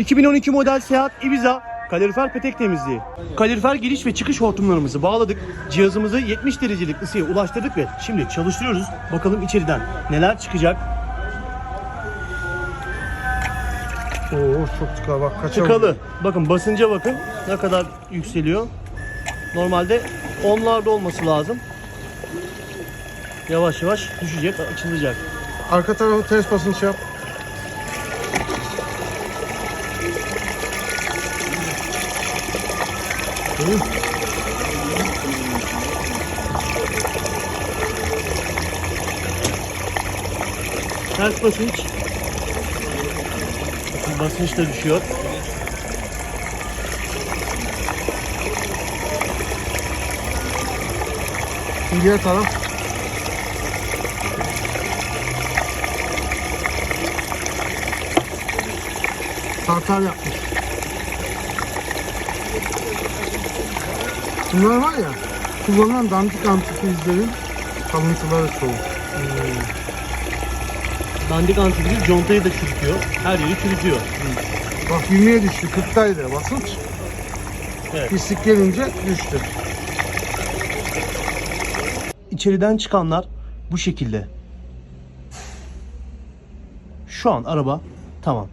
2012 model Seat Ibiza kalorifer petek temizliği. Kalorifer giriş ve çıkış hortumlarımızı bağladık. Cihazımızı 70 derecelik ısıya ulaştırdık ve şimdi çalıştırıyoruz. Bakalım içeriden neler çıkacak. Oo çok tıkalı bak kaça Tıkalı. Bakın basınca bakın ne kadar yükseliyor. Normalde onlarda olması lazım. Yavaş yavaş düşecek, açılacak. Arka tarafı ters basınç yap. Hı. Ters basınç. Bakın basınç da düşüyor. Diğer taraf. Tartar yapmış. Bunlar var ya, kullanılan dandik antifrizlerin kalıntıları çoğu. Dandik antifriz contayı da çürütüyor. Her yeri çürütüyor. Bak 20'ye düştü, 40'taydı basınç. Evet. Pislik gelince düştü. İçeriden çıkanlar bu şekilde. Şu an araba tamam.